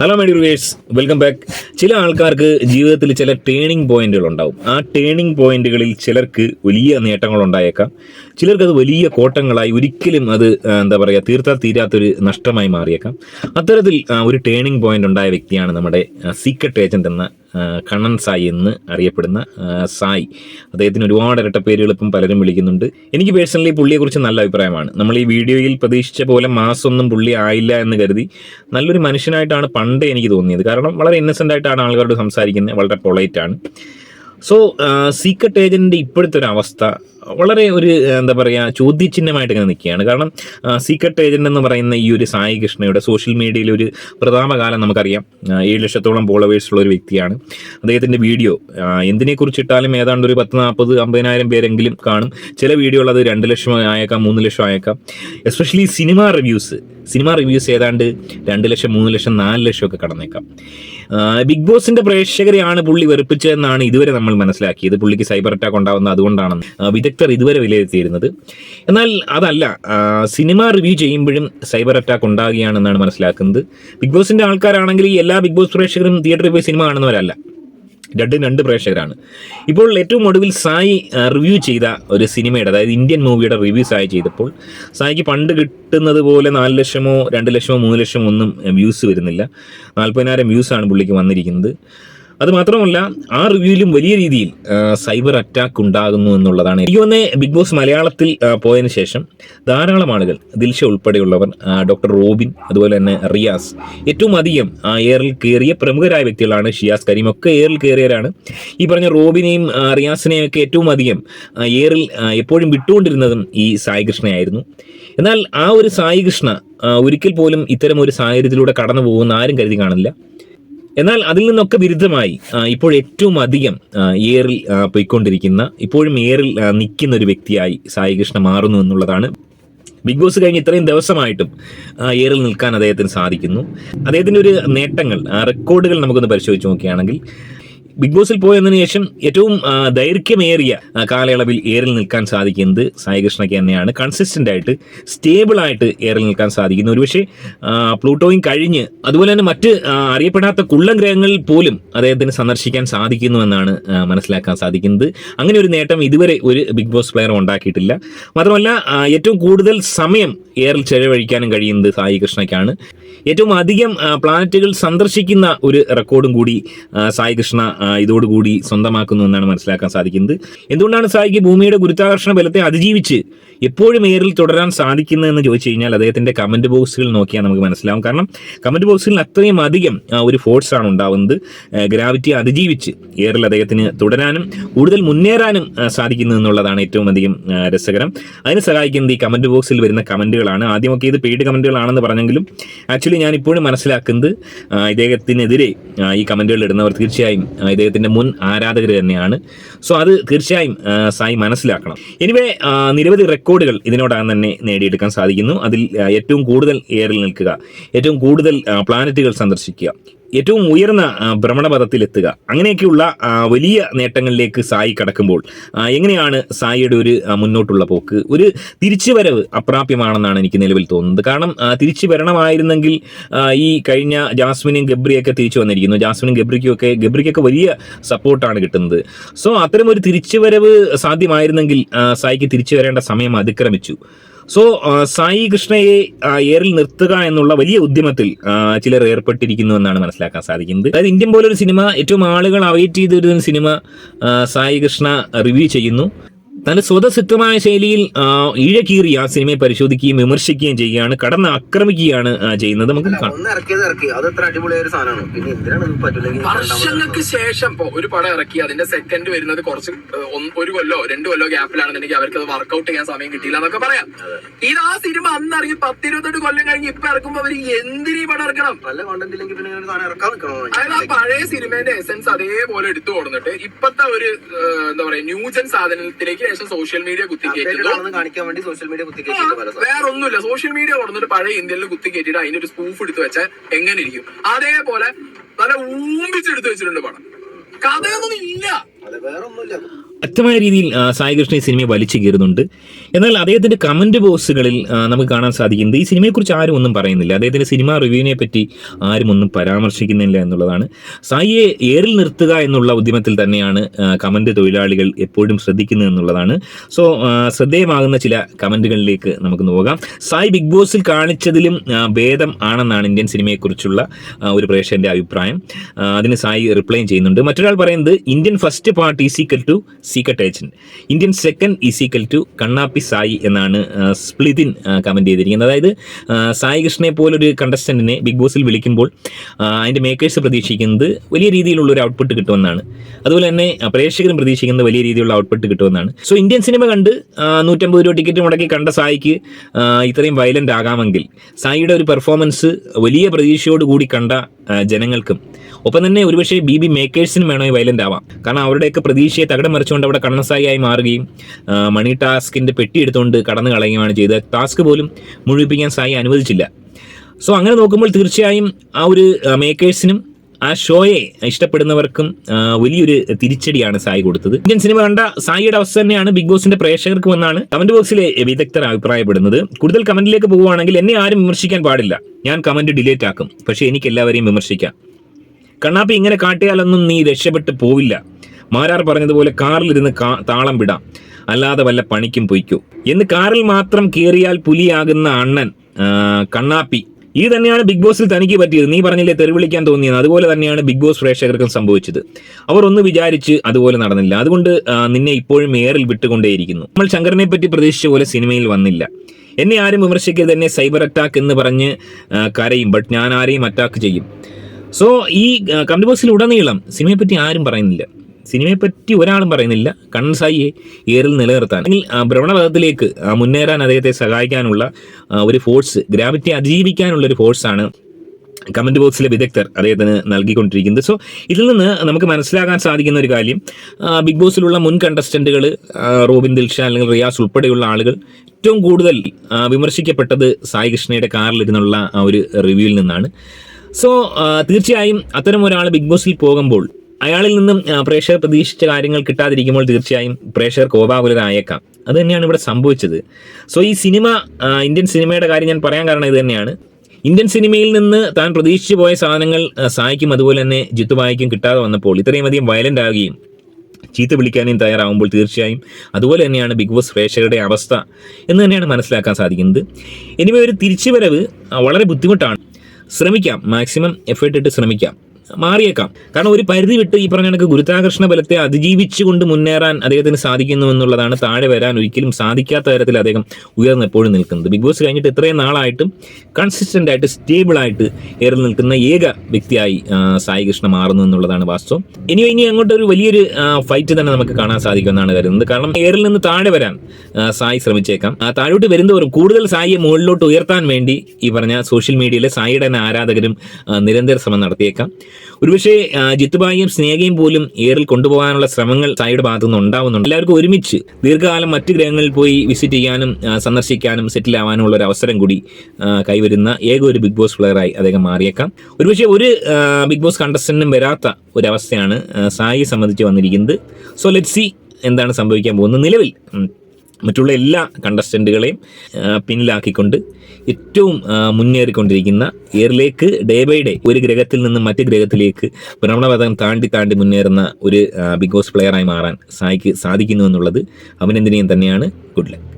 Hello my dears welcome back ചില ആൾക്കാർക്ക് ജീവിതത്തിൽ ചില ടേണിംഗ് പോയിന്റുകൾ ഉണ്ടാവും ആ ടേണിംഗ് പോയിന്റുകളിൽ ചിലർക്ക് വലിയ നേട്ടങ്ങൾ ഉണ്ടായേക്കാം ചിലർക്ക് അത് വലിയ കോട്ടങ്ങളായി ഒരിക്കലും അത് എന്താ പറയുക തീർത്താൽ തീരാത്തൊരു നഷ്ടമായി മാറിയേക്കാം. അത്തരത്തിൽ ഒരു ടേണിംഗ് പോയിന്റ് ഉണ്ടായ വ്യക്തിയാണ് നമ്മുടെ സീക്രട്ട് ഏജന്റ് എന്ന കണ്ണൻ സായി എന്ന് അറിയപ്പെടുന്ന സായി. അദ്ദേഹത്തിന് ഒരുപാട് ഇരട്ടപ്പേരുകൾ ഇപ്പം പലരും വിളിക്കുന്നുണ്ട്. എനിക്ക് പേഴ്സണലി പുള്ളിയെക്കുറിച്ച് നല്ല അഭിപ്രായമാണ്. നമ്മൾ ഈ വീഡിയോയിൽ പ്രതീക്ഷിച്ച പോലെ മാസമൊന്നും പുള്ളി ആയില്ല എന്ന് കരുതി നല്ലൊരു മനുഷ്യനായിട്ടാണ് പണ്ടേ എനിക്ക് തോന്നിയത്. കാരണം വളരെ ഇന്നസെന്റ് ആയിട്ടാണ് ആൾക്കാരോട് സംസാരിക്കുന്നത്. വളരെ പൊളൈറ്റ് ആണ്. സോ സീക്രട്ട് ഏജന്റിന്റെ ഇപ്പോഴത്തെ ഒരു അവസ്ഥ വളരെ ഒരു എന്താ പറയുക ചോദ്യചിഹ്നമായിട്ട് ഇങ്ങനെ നിൽക്കുകയാണ്. കാരണം സീക്രട്ട് ഏജന്റ് എന്ന് പറയുന്ന ഈ ഒരു സായി കൃഷ്ണയുടെ സോഷ്യൽ മീഡിയയിൽ ഒരു പ്രതാപകാലം നമുക്കറിയാം. ഏഴ് ലക്ഷത്തോളം ഫോളോവേഴ്സ് ഉള്ള ഒരു വ്യക്തിയാണ്. അദ്ദേഹത്തിന്റെ വീഡിയോ എന്തിനെ കുറിച്ചിട്ടാലും ഏതാണ്ട് ഒരു പത്ത് നാൽപ്പത് അമ്പതിനായിരം പേരെങ്കിലും കാണും. ചില വീഡിയോ ഉള്ളത് രണ്ട് ലക്ഷം ആയേക്കാം മൂന്ന് ലക്ഷം ആയേക്കാം. Especially cinema reviews cinema reviews ഏതാണ്ട് രണ്ട് ലക്ഷം മൂന്ന് ലക്ഷം നാല് ലക്ഷം ഒക്കെ കടന്നേക്കാം. ബിഗ് ബോസിന്റെ പ്രേക്ഷകരെയാണ് പുള്ളി വെറുപ്പിച്ചതെന്നാണ് ഇതുവരെ നമ്മൾ മനസ്സിലാക്കിയത്. പുള്ളിക്ക് സൈബർ അറ്റാക്ക് ഉണ്ടാവുന്നത് അതുകൊണ്ടാണെന്ന് വിദഗ്ധർ ഇതുവരെ വിലയിരുത്തിയിരുന്നത്. എന്നാൽ അതല്ല സിനിമ റിവ്യൂ ചെയ്യുമ്പോഴും സൈബർ അറ്റാക്ക് ഉണ്ടാകുകയാണെന്നാണ് മനസ്സിലാക്കുന്നത്. ബിഗ് ബോസിന്റെ ആൾക്കാരാണെങ്കിൽ എല്ലാ ബിഗ് ബോസ് പ്രേക്ഷകരും തിയേറ്ററിൽ പോയി സിനിമ കാണുന്നവരല്ല. രണ്ടും രണ്ട് പ്രേക്ഷകരാണ്. ഇപ്പോൾ ഏറ്റവും ഒടുവിൽ സായി റിവ്യൂ ചെയ്ത ഒരു സിനിമയുടെ അതായത് ഇന്ത്യൻ മൂവിയുടെ റിവ്യൂ സായി ചെയ്തപ്പോൾ സായിക്ക് പണ്ട് കിട്ടുന്നത് പോലെ നാല് ലക്ഷമോ രണ്ട് ലക്ഷമോ മൂന്ന് ലക്ഷമോ ഒന്നും വ്യൂസ് വരുന്നില്ല. നാൽപ്പതിനായിരം വ്യൂസാണ് പുള്ളിക്ക് വന്നിരിക്കുന്നത്. അത് മാത്രമല്ല ആ റിവ്യൂവിലും വലിയ രീതിയിൽ സൈബർ അറ്റാക്ക് ഉണ്ടാകുന്നു എന്നുള്ളതാണ്. എനിക്ക് ഒന്ന് ബിഗ് ബോസ് മലയാളത്തിൽ പോയതിനു ശേഷം ധാരാളം ആളുകൾ ദിൽഷ ഉൾപ്പെടെയുള്ളവർ ഡോക്ടർ റോബിൻ അതുപോലെ തന്നെ റിയാസ് ഏറ്റവും അധികം എയറിൽ കയറിയ പ്രമുഖരായ വ്യക്തികളാണ് ഷിയാസ് കരീം. ഒക്കെ എയറിൽ കയറിയവരാണ്. ഈ പറഞ്ഞ റോബിനെയും റിയാസിനെയും ഒക്കെ ഏറ്റവും അധികം എയറിൽ എപ്പോഴും വിട്ടുകൊണ്ടിരുന്നതും ഈ സായി കൃഷ്ണയായിരുന്നു. എന്നാൽ ആ ഒരു സായി കൃഷ്ണ ഒരിക്കൽ പോലും ഇത്തരം ഒരു സാഹചര്യത്തിലൂടെ കടന്നു പോകുന്ന ആരും കരുതി കാണില്ല. എന്നാൽ അതിൽ നിന്നൊക്കെ വിരുദ്ധമായി ഇപ്പോൾ ഏറ്റവും അധികം ഏറിൽ പോയിക്കൊണ്ടിരിക്കുന്ന ഇപ്പോഴും ഏറിൽ നിൽക്കുന്ന ഒരു വ്യക്തിയായി സായി കൃഷ്ണ മാറുന്നു എന്നുള്ളതാണ്. ബിഗ് ബോസ് കഴിഞ്ഞ് ഇത്രയും ദിവസമായിട്ടും ഏറിൽ നിൽക്കാൻ അദ്ദേഹത്തിന് സാധിക്കുന്നു. അദ്ദേഹത്തിന്റെ ഒരു നേട്ടങ്ങൾ റെക്കോർഡുകൾ നമുക്കൊന്ന് പരിശോധിച്ച് നോക്കുകയാണെങ്കിൽ ബിഗ് ബോസിൽ പോയതിനു ശേഷം ഏറ്റവും ദൈർഘ്യമേറിയ കാലയളവിൽ ഏറിൽ നിൽക്കാൻ സാധിക്കുന്നത് സായി കൃഷ്ണയ്ക്ക് തന്നെയാണ്. കൺസിസ്റ്റന്റ് ആയിട്ട് സ്റ്റേബിൾ ആയിട്ട് ഏറിൽ നിൽക്കാൻ സാധിക്കുന്നു. ഒരുപക്ഷെ പക്ഷേ പ്ലൂട്ടോയും കഴിഞ്ഞ് അതുപോലെ തന്നെ മറ്റ് അറിയപ്പെടാത്ത കുള്ളൻ ഗ്രഹങ്ങളിൽ പോലും അദ്ദേഹത്തിന് സന്ദർശിക്കാൻ സാധിക്കുന്നു എന്നാണ് മനസ്സിലാക്കാൻ സാധിക്കുന്നത്. അങ്ങനെ ഒരു നേട്ടം ഇതുവരെ ഒരു ബിഗ് ബോസ് പ്ലെയർ ഉണ്ടാക്കിയിട്ടില്ല. മാത്രമല്ല ഏറ്റവും കൂടുതൽ സമയം ഏറിൽ ചെലവഴിക്കാനും കഴിയുന്നത് സായി കൃഷ്ണയ്ക്കാണ് ഏറ്റവും അധികം പ്ലാനറ്റുകൾ സന്ദർശിക്കുന്ന ഒരു റെക്കോർഡും കൂടി സായി കൃഷ്ണ ഇതോടുകൂടി സ്വന്തമാക്കുന്നു എന്നാണ് മനസ്സിലാക്കാൻ സാധിക്കുന്നത്. എന്തുകൊണ്ടാണ് സായിക്ക് ഭൂമിയുടെ ഗുരുത്വാകർഷണ ബലത്തെ അതിജീവിച്ച് എപ്പോഴും എയറിൽ തുടരാൻ സാധിക്കുന്നത് എന്ന് ചോദിച്ചു കഴിഞ്ഞാൽ അദ്ദേഹത്തിന്റെ കമന്റ് ബോക്സുകൾ നോക്കിയാൽ നമുക്ക് മനസ്സിലാവും. കാരണം കമന്റ് ബോക്സിൽ അത്രയും അധികം ഒരു ഫോഴ്സ് ആണ് ഉണ്ടാവുന്നത്. ഗ്രാവിറ്റി അതിജീവിച്ച് എയറിൽ അദ്ദേഹത്തിന് തുടരാനും കൂടുതൽ മുന്നേറാനും സാധിക്കുന്നു എന്നുള്ളതാണ് ഏറ്റവും അധികം രസകരം. അതിന് സഹായിക്കുന്നത് ഈ കമന്റ് ബോക്സിൽ വരുന്ന കമന്റുകളാണ്. ആദ്യമൊക്കെ ഇത് പെയ്ഡ് കമന്റുകളാണെന്ന് പറഞ്ഞെങ്കിലും ആക്ച്വലി ഞാൻ ഇപ്പോഴും മനസ്സിലാക്കുന്നത് ഇദ്ദേഹത്തിനെതിരെ ഈ കമന്റുകൾ ഇടുന്നവർ തീർച്ചയായും ആ, ഇദ്ദേഹത്തിന്റെ മുൻ ആരാധകർ തന്നെയാണ്. സോ അത് തീർച്ചയായും സായി മനസ്സിലാക്കണം. എനിവേ നിരവധി റെക്കോർഡുകൾ ഇതിനോടാണ് തന്നെ നേടിയെടുക്കാൻ സാധിക്കുന്നു. അതിൽ ഏറ്റവും കൂടുതൽ എയറിൽ നിൽക്കുക ഏറ്റവും കൂടുതൽ പ്ലാനറ്റുകൾ സന്ദർശിക്കുക. ഏറ്റവും ഉയർന്ന ഭ്രമണപഥത്തിലെത്തുക. അങ്ങനെയൊക്കെയുള്ള വലിയ നേട്ടങ്ങളിലേക്ക് സായി കടക്കുമ്പോൾ എങ്ങനെയാണ് സായിയുടെ ഒരു മുന്നോട്ടുള്ള പോക്ക്? ഒരു തിരിച്ചുവരവ് അപ്രാപ്യമാണെന്നാണ് എനിക്ക് നിലവിൽ തോന്നുന്നത്. കാരണം തിരിച്ചു വരണമായിരുന്നെങ്കിൽ ഈ കഴിഞ്ഞ ജാസ്മിനും ഗബ്രിയൊക്കെ തിരിച്ചു വന്നിരിക്കുന്നു. ജാസ്മിനും ഗബ്രിക്കും ഒക്കെ ഗബ്രിക്കൊക്കെ വലിയ സപ്പോർട്ടാണ് കിട്ടുന്നത്. സോ അത്തരം ഒരു തിരിച്ചുവരവ് സാധ്യമായിരുന്നെങ്കിൽ സായിക്ക് തിരിച്ചു വരേണ്ട സമയം അതിക്രമിച്ചു. സോ സായി കൃഷ്ണയെ എയറിൽ നിർത്തുക എന്നുള്ള വലിയ ഉദ്യമത്തിൽ ചിലർ ഏർപ്പെട്ടിരിക്കുന്നു എന്നാണ് മനസ്സിലാക്കാൻ സാധിക്കുന്നത്. അതായത് ഇന്ത്യൻ പോലൊരു സിനിമ ഏറ്റവും ആളുകൾ അവൈറ്റ് ചെയ്തിരുന്ന സിനിമ സായി കൃഷ്ണ റിവ്യൂ ചെയ്യുന്നു. തന്റെ സ്വതസിദ്ധമായ ശൈലിയിൽ ഈഴക്കീറി ആ സിനിമയെ പരിശോധിക്കുകയും വിമർശിക്കുകയും ചെയ്യുകയാണ് കടന്ന് ആക്രമിക്കുകയാണ് ചെയ്യുന്നത് നമുക്ക് വർഷങ്ങൾക്ക് ശേഷം ഒരു പടം ഇറക്കി. അതിന്റെ സെക്കൻഡ് വരുന്നത് കുറച്ച് ഒരു കൊല്ലോ രണ്ടു കൊല്ലോ ഗ്യാപ്പിലാണെന്നുണ്ടെങ്കിൽ അവർക്ക് അത് വർക്ക്ഔട്ട് ചെയ്യാൻ സമയം കിട്ടിയില്ല എന്നൊക്കെ പറയാം. ഇത് ആ സിനിമ അന്ന് ഇറങ്ങി പത്തിരുപത്തെട്ട് കൊല്ലം കഴിഞ്ഞ് ഇപ്പൊ ഇറക്കുമ്പോ അവർ എന്തിനീ പടം ഇറക്കണം? നല്ല കോണ്ടന്റ് ഇല്ലെങ്കിൽ പിന്നെ ഒരു സാധനം ഇറക്കാൻ അതായത് ആ പഴയ സിനിമേന്റെ എസെൻസ് അതേപോലെ എടുത്തു കൊടുത്തിട്ട് ഇപ്പത്തെ ഒരു എന്താ പറയാ ന്യൂജൻ സാധനത്തിലേക്ക് ശേഷം സോഷ്യൽ മീഡിയ കുത്തിക്കേറ്റുന്നു കാണിക്കാൻ വേണ്ടി സോഷ്യൽ മീഡിയ കുത്തിക്കേറ്റിട്ട് വേറെ ഒന്നുമില്ല സോഷ്യൽ മീഡിയ കൊടുത്തിട്ട് പഴയ ഇന്ത്യയിൽ കുത്തി അതിന്റെ ഒരു സ്പൂഫ് എടുത്ത് വെച്ചാൽ എങ്ങനെ ഇരിക്കും. അതേപോലെ നല്ല ഊമ്പിച്ചെടുത്ത് വെച്ചിട്ടുണ്ട് പടം. കഥയൊന്നും ഇല്ല. വേറെ ഒന്നുമില്ല ശക്തമായ രീതിയിൽ സായി കൃഷ്ണ ഈ സിനിമയെ വലിച്ചു കീറുന്നുണ്ട്. എന്നാൽ അദ്ദേഹത്തിന്റെ കമന്റ് ബോക്സുകളിൽ നമുക്ക് കാണാൻ സാധിക്കുന്നത് ഈ സിനിമയെക്കുറിച്ച് ആരും ഒന്നും പറയുന്നില്ല. അദ്ദേഹത്തിന്റെ സിനിമ റിവ്യൂവിനെ പറ്റി ആരും ഒന്നും പരാമർശിക്കുന്നില്ല എന്നുള്ളതാണ്. സായിയെ ഏറിൽ നിർത്തുക എന്നുള്ള ഉദ്യമത്തിൽ തന്നെയാണ് കമന്റ് തൊഴിലാളികൾ എപ്പോഴും ശ്രദ്ധിക്കുന്നത് എന്നുള്ളതാണ്. സോ ശ്രദ്ധേയമാകുന്ന ചില കമന്റുകളിലേക്ക് നമുക്ക് നോക്കാം സായി ബിഗ് ബോസിൽ കാണിച്ചതിലും ഭേദം ആണെന്നാണ് ഇന്ത്യൻ സിനിമയെക്കുറിച്ചുള്ള ഒരു പ്രേക്ഷകന്റെ അഭിപ്രായം. അതിന് സായി റിപ്ലൈ ചെയ്യുന്നുണ്ട്. മറ്റൊരാൾ പറയുന്നത് Indian first part is equal to secret agent. Indian second equal to കണ്ണാപ്പി സായി എന്നാണ് സ്പ്ലിതിൻ കമന്റ് ചെയ്തിരിക്കുന്നത്. അതായത് സായി കൃഷ്ണനെ പോലൊരു കണ്ടസ്റ്റന്റിനെ ബിഗ് ബോസിൽ വിളിക്കുമ്പോൾ അതിന്റെ മേക്കേഴ്സ് പ്രതീക്ഷിക്കുന്നത് വലിയ രീതിയിലുള്ള ഒരു ഔട്ട്പുട്ട് കിട്ടുമെന്നാണ്. അതുപോലെ തന്നെ പ്രേക്ഷകരും പ്രതീക്ഷിക്കുന്നത് വലിയ രീതിയിലുള്ള ഔട്ട്പുട്ട് കിട്ടുമെന്നാണ്. സോ ഇന്ത്യൻ സിനിമ കണ്ട് നൂറ്റമ്പത് രൂപ ടിക്കറ്റ് മുടക്കി കണ്ട സായിക്ക് ഇത്രയും വയലന്റ് ആകാമെങ്കിൽ സായിയുടെ ഒരു പെർഫോമൻസ് വലിയ പ്രതീക്ഷയോടുകൂടി കണ്ട ജനങ്ങൾക്കും ഒപ്പം തന്നെ ഒരുപക്ഷെ ബി ബി മേക്കേഴ്സിനും ഈ വയലന്റ് ആവാം. കാരണം അവരുടെയൊക്കെ പ്രതീക്ഷയെ തകടം മറിച്ചുകൊണ്ട് അവിടെ കണ്ണസായി മാറുകയും മണി ടാസ്കിന്റെ പെട്ടി എടുത്തുകൊണ്ട് കടന്നു കളയുകയാണ് ചെയ്തത്. ടാസ്ക് പോലും മുഴുവിപ്പിക്കാൻ സായി അനുവദിച്ചില്ല. സോ അങ്ങനെ നോക്കുമ്പോൾ തീർച്ചയായും ആ ഒരു മേക്കേഴ്സിനും ആ ഷോയെ ഇഷ്ടപ്പെടുന്നവർക്കും വലിയൊരു തിരിച്ചടിയാണ് സായി കൊടുത്തത്. ഇന്ത്യൻ സിനിമ കണ്ട സായിയുടെ അവസ്ഥ തന്നെയാണ് ബിഗ് ബോസിന്റെ പ്രേക്ഷകർക്ക് എന്നാണ് കമന്റ് ബോക്സിലെ വിദഗ്ധർ അഭിപ്രായപ്പെടുന്നത്. കൂടുതൽ കമന്റിലേക്ക് പോകുവാണെങ്കിൽ എന്നെ ആരും വിമർശിക്കാൻ പാടില്ല. ഞാൻ കമന്റ് ഡിലീറ്റ് ആക്കും. പക്ഷേ എനിക്ക് എല്ലാവരെയും വിമർശിക്കാം. കണ്ണാപ്പി ഇങ്ങനെ കാട്ടിയാലൊന്നും നീ രക്ഷപ്പെട്ട് പോവില്ല. മാരാർ പറഞ്ഞതുപോലെ കാറിലിരുന്ന് താളം വിടാം. അല്ലാതെ വല്ല പണിക്കും പൊയ്ക്കോ. എന്ന് കാറിൽ മാത്രം കയറിയാൽ പുലിയാകുന്ന അണ്ണൻ കണ്ണാപ്പി. ഇത് തന്നെയാണ് ബിഗ് ബോസിൽ തനിക്ക് പറ്റിയത്. നീ പറഞ്ഞില്ലേ തെറി വിളിക്കാൻ തോന്നിയത് അതുപോലെ തന്നെയാണ് ബിഗ് ബോസ് പ്രേക്ഷകർക്കും സംഭവിച്ചത്. അവർ ഒന്ന് വിചാരിച്ച് അതുപോലെ നടന്നില്ല. അതുകൊണ്ട് നിന്നെ ഇപ്പോഴും ഏറിൽ വിട്ടുകൊണ്ടേയിരിക്കുന്നു. നമ്മൾ ശങ്കറിനെ പറ്റി പ്രതീക്ഷിച്ച പോലെ സിനിമയിൽ വന്നില്ല. എന്നെ ആരും വിമർശിക്കരുത്. എന്നെ സൈബർ അറ്റാക്ക് എന്ന് പറഞ്ഞ് കരയും. ബട്ട് ഞാൻ ആരെയും അറ്റാക്ക് ചെയ്യും. സോ ഈ കമന്റ് സിനിമയെ പറ്റി ആരും പറയുന്നില്ല. സിനിമയെ പറ്റി ഒരാളും പറയുന്നില്ല. കൺസായി ഏറിൽ നിലനിർത്താൻ. അല്ലെങ്കിൽ ഭ്രമണപഥത്തിലേക്ക് മുന്നേറാൻ അദ്ദേഹത്തെ സഹായിക്കാനുള്ള ഒരു ഫോഴ്സ് ഗ്രാവിറ്റി അതിജീവിക്കാനുള്ള ഒരു ഫോഴ്സാണ് കമന്റ് ബോക്സിലെ വിദഗ്ധർ അദ്ദേഹത്തിന് നൽകിക്കൊണ്ടിരിക്കുന്നത്. സോ ഇതിൽ നിന്ന് നമുക്ക് മനസ്സിലാക്കാൻ സാധിക്കുന്ന ഒരു കാര്യം ബിഗ് ബോസിലുള്ള മുൻ കണ്ടസ്റ്റന്റുകൾ റോബിൻ ദിൽഷ അല്ലെങ്കിൽ റിയാസ് ഉൾപ്പെടെയുള്ള ആളുകൾ ഏറ്റവും കൂടുതൽ വിമർശിക്കപ്പെട്ടത് സായി കൃഷ്ണയുടെ കാറിലിരുന്നുള്ള ആ ഒരു റിവ്യൂവിൽ നിന്നാണ്. സോ തീർച്ചയായും അത്തരം ഒരാൾ ബിഗ് ബോസിൽ പോകുമ്പോൾ അയാളിൽ നിന്നും പ്രേക്ഷകർ പ്രതീക്ഷിച്ച കാര്യങ്ങൾ കിട്ടാതിരിക്കുമ്പോൾ തീർച്ചയായും പ്രേക്ഷകർ കോപാകുലരായേക്കാം. അത് തന്നെയാണ് ഇവിടെ സംഭവിച്ചത്. സോ ഈ സിനിമ ഇന്ത്യൻ സിനിമയുടെ കാര്യം ഞാൻ പറയാൻ കാരണം ഇത് തന്നെയാണ്. ഇന്ത്യൻ സിനിമയിൽ നിന്ന് താൻ പ്രതീക്ഷിച്ചു പോയ സാധനങ്ങൾ സായിക്കും അതുപോലെ തന്നെ ജിത്തുബായിക്കും കിട്ടാതെ വന്നപ്പോൾ ഇത്രയും അധികം വയലന്റ് ആകുകയും ചീത്ത വിളിക്കാനും തയ്യാറാവുമ്പോൾ തീർച്ചയായും അതുപോലെ തന്നെയാണ് ബിഗ് ബോസ് പ്രേക്ഷകരുടെ അവസ്ഥ എന്ന് തന്നെയാണ് മനസ്സിലാക്കാൻ സാധിക്കുന്നത്. എനിവേ ഒരു തിരിച്ചുവരവ് വളരെ ബുദ്ധിമുട്ടാണ്. ശ്രമിക്കാം. മാക്സിമം എഫേർട്ട് ഇട്ട് ശ്രമിക്കാം. മാറിയേക്കാം. കാരണം ഒരു പരിധി വിട്ട് ഈ പറഞ്ഞ കണക്ക് ഗുരുത്വാകർഷണ ബലത്തെ അതിജീവിച്ചുകൊണ്ട് മുന്നേറാൻ അദ്ദേഹത്തിന് സാധിക്കുന്നു എന്നുള്ളതാണ് താഴെ വരാൻ ഒരിക്കലും സാധിക്കാത്ത തരത്തിൽ അദ്ദേഹം ഉയർന്ന് എപ്പോഴും നിൽക്കുന്നത്. ബിഗ് ബോസ് കഴിഞ്ഞിട്ട് ഇത്രയും നാളായിട്ടും കൺസിസ്റ്റന്റ് ആയിട്ട് സ്റ്റേബിൾ ആയിട്ട് ഏറി നിൽക്കുന്ന ഏക വ്യക്തിയായി സായി കൃഷ്ണ മാറുന്നു എന്നുള്ളതാണ് വാസ്തവം. ഇനി ഇനി അങ്ങോട്ട് ഒരു വലിയൊരു ഫൈറ്റ് തന്നെ നമുക്ക് കാണാൻ സാധിക്കുമെന്നാണ് കരുതുന്നത്. കാരണം ഏറിൽ നിന്ന് താഴെ വരാൻ സായി ശ്രമിച്ചേക്കാം. താഴോട്ട് വരുന്നവരും കൂടുതൽ സായിയെ മുകളിലോട്ട് ഉയർത്താൻ വേണ്ടി ഈ പറഞ്ഞ സോഷ്യൽ മീഡിയയിലെ സായിയുടെ ആരാധകരും നിരന്തര ശ്രമം നടത്തിയേക്കാം. ഒരുപക്ഷെ ജിത്തുബായിയും സ്നേഹയും പോലും ഏറിൽ കൊണ്ടുപോകാനുള്ള ശ്രമങ്ങൾ സായിയുടെ ഭാഗത്തു നിന്ന് ഉണ്ടാവുന്നുണ്ട്. എല്ലാവർക്കും ഒരുമിച്ച് ദീർഘകാലം മറ്റ് ഗ്രഹങ്ങളിൽ പോയി വിസിറ്റ് ചെയ്യാനും സന്ദർശിക്കാനും സെറ്റിൽ ആവാനുള്ള ഒരു അവസരം കൂടി കൈവരുന്ന ഏക ഒരു ബിഗ് ബോസ് പ്ലെയറായി അദ്ദേഹം മാറിയേക്കാം. ഒരുപക്ഷെ ഒരു ബിഗ് ബോസ് കണ്ടസ്റ്റന്റിനും വരാത്ത ഒരവസ്ഥയാണ് സായിയെ സംബന്ധിച്ച് വന്നിരിക്കുന്നത്. സോ ലെറ്റ് സി എന്താണ് സംഭവിക്കാൻ പോകുന്നത് നിലവിൽ. മറ്റുള്ള എല്ലാ കണ്ടസ്റ്റന്റുകളെയും പിന്നിലാക്കിക്കൊണ്ട് ഏറ്റവും മുന്നേറിക്കൊണ്ടിരിക്കുന്ന എയറിലേക്ക് ഡേ ബൈ ഡേ ഒരു ഗ്രഹത്തിൽ നിന്ന് മറ്റ് ഗ്രഹത്തിലേക്ക് ഭ്രമണപഥം താണ്ടി താണ്ടി മുന്നേറുന്ന ഒരു ബിഗ് ബോസ് പ്ലെയറായി മാറാൻ സാധിക്കുന്നു എന്നുള്ളത് അഭിനന്ദനീയം തന്നെയാണ്. Good luck